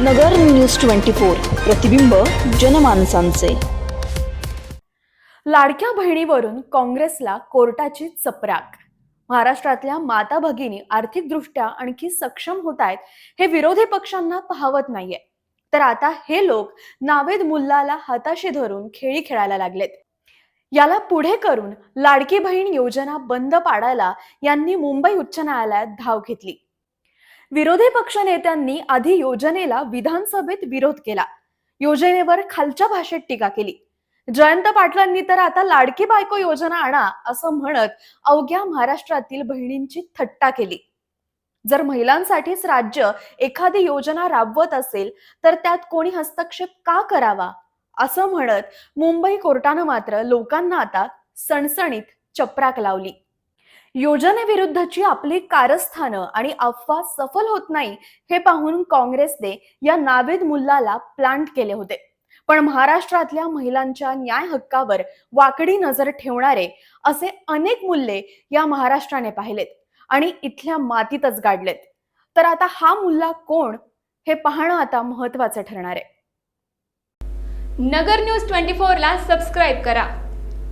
नगर news twenty four प्रतिबिंब जनमानसांचे. लाडक्या बहिणीवरून काँग्रेसला कोर्टाची चपराक. महाराष्ट्रातल्या माता भगिनी आर्थिकदृष्ट्या आणखी सक्षम होत आहेत हे विरोधी पक्षांना पाहवत नाहीये. तर आता हे लोक नावेद मुल्लाला हाताशी धरून खेळी खेळायला लागलेत. याला पुढे करून लाडकी बहीण योजना बंद पाडायला यांनी मुंबई उच्च न्यायालयात धाव घेतली. विरोधी पक्षनेत्यांनी आधी योजनेला विधानसभेत विरोध केला. योजनेवर खालच्या भाषेत टीका केली. जयंत पाटलांनी तर आता लाडकी बायको योजना आणा असं म्हणत अवघ्या महाराष्ट्रातील बहिणींची थट्टा केली. जर महिलांसाठीच राज्य एखादी योजना राबवत असेल तर त्यात कोणी हस्तक्षेप का करावा? असं म्हणत मुंबई कोर्टानं मात्र लोकांना आता सणसणीत चपराक लावली. योजनेविरुद्धची आपली कारस्थानं आणि अफवा सफल होत नाही हे पाहून काँग्रेसने या नावेद मुल्लाला प्लांट केले होते. पण महाराष्ट्रातल्या महिलांच्या न्याय हक्कावर वाकडी नजर ठेवणारे असे अनेक मुल्ले या महाराष्ट्राने पाहिलेत आणि इथल्या मातीतच गाडलेत. तर आता हा मुल्ला कोण हे पाहणं आता महत्वाचं ठरणार आहे. नगर न्यूज ट्वेंटी फोरला सबस्क्राईब करा.